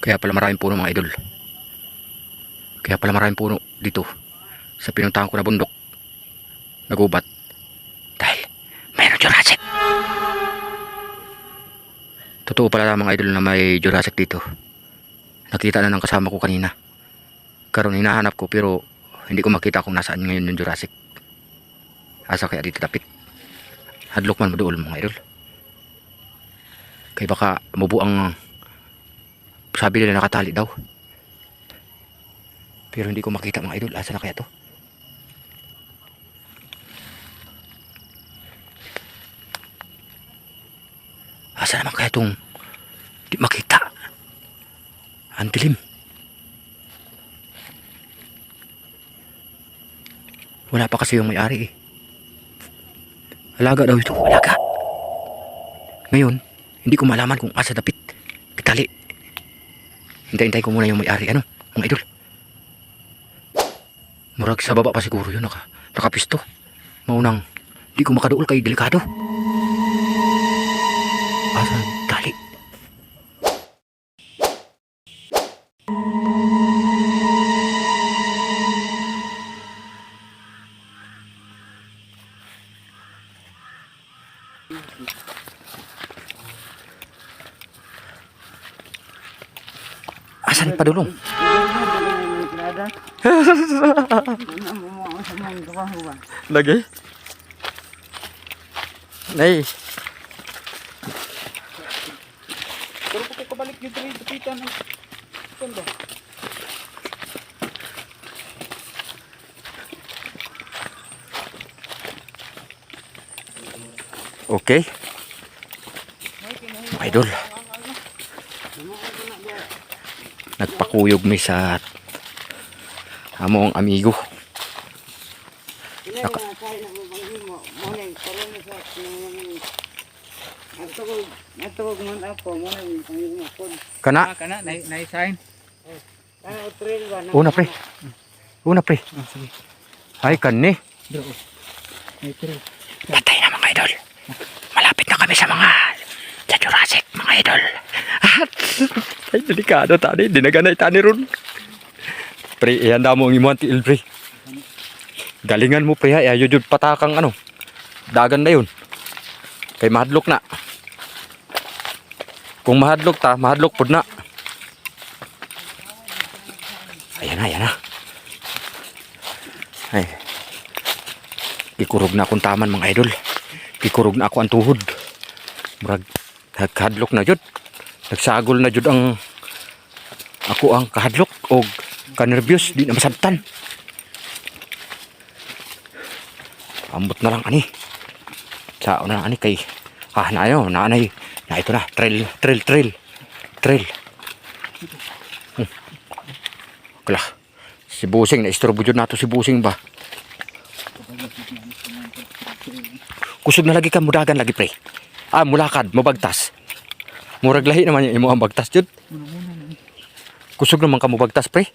Kaya pala maraming puno mga idol. Kaya pala maraming puno dito sa pinuntahan ko na bundok. Nagubat. Dahil mayroon Jurassic. Totoo pala mga idol na may Jurassic dito. Nakita na ng kasama ko kanina. Karon hinahanap ko pero hindi ko makita kung nasaan ngayon yung Jurassic. Asa kaya dito tapit. Hadlok man mo doon mga idol. Kaya baka mubo ang sabi nila nakatali daw. Pero hindi ko makita mga idol. Asa na kaya to? Asa naman kaya tong di makita? Ang dilim. Wala pa kasi yung may-ari eh. Alaga daw ito. Alaga. Ngayon, hindi ko malaman kung asa dapit. Kitali. Hintay-hintay ko muna yung may-ari. Ano? Mga idol. Murag sa baba pa siguro yun. Naka, nakapisto. Maunang, di ko makaduol kay delikado. Asa Asan pa dulong? Lagi? Nay, Pero kung kabalik yung tiri, tapitan ng tondo. okay. Idol. Nagpakuyog mi sa among amigo. Naka. Kana, Ah, kana, na, na-sign. Ano, trail ba? una pre. Una pre. Ah. Ay, tiri. Patay na mga idol. Malapit na kami sa mga mga idol. At, ay, delikado tani. Dinaganay tani ron. Pre, ihanda mo ang imuhan tiil, pre. Galingan mo, pre, ha. Ayaw jud patakang ano. Dagan na yun. Kay mahadlok na. Kung mahadlok ta, mahadlok pud na. Ayan na, ayan na. Ay, Ikurog na akong taman mga idol. Ikurog na ako ang tuhod. Murag nagkahadlok na jud. Nagsagol na jud ang ako ang kahadlok o kanervyos di na masabtan. Ambot na lang ani. Sao na lang ani kay ah na ayo na anay na ito na trail trail trail trail. Hmm. Kala. Si Busing na istorbo jud nato si Busing ba. Kusog na lagi ka mudagan lagi pre. Ah, mulakad, mabagtas. Murag lahi naman yung imo ang bagtas jud. Kusog naman ka mubagtas pre.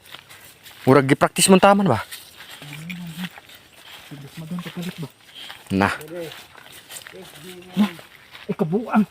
Murag gi-practice mo taman ba? Madon ka palit ba? Na. Ikabuang.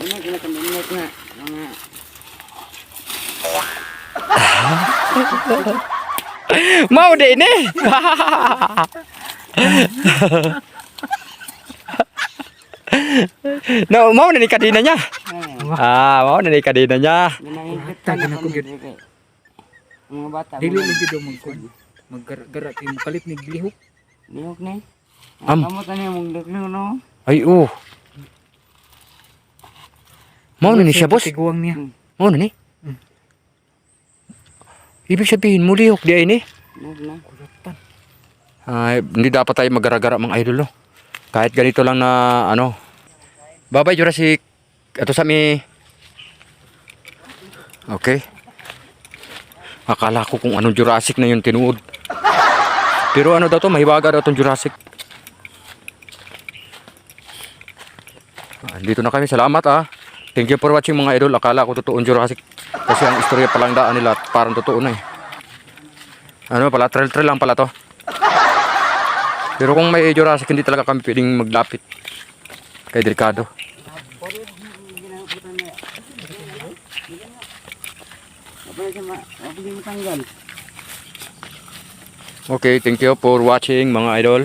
Ano, kinakamimot nga. Mga, Mau deh ini. no, mau na ni kadina niya. Ah, mau na ni kadina niya. ginahigit Tagan ako, diri. Mga bata. Dili mga- lagi daw magkon. Maggarat yung kalit ni glihok. Lihok ni. Am. Kamu tani mong daglo no. Ay, oh. Mau na ni siya, boss. Tiguang niya. Mau na ni. Ibig sabihin, mulihok di ay ni. Ay, hindi dapat tayo magara-gara mga idol, no? Kahit ganito lang na, ano. Babay, Jurassic. Ato sa mi Okay. Akala ko kung anong Jurassic na yung tinuod. Pero ano daw to, mahiwaga daw tong Jurassic. Ah, Dito na kami, salamat ah. Thank you for watching mga idol. Akala ko totoong Jurassic. Kasi ang istorya palang daan nila parang totoo na eh. Ano pala, trail trail lang pala to. Pero kung may Jurassic, hindi talaga kami pwedeng maglapit. Kay delikado. Okay, thank you for watching mga idol.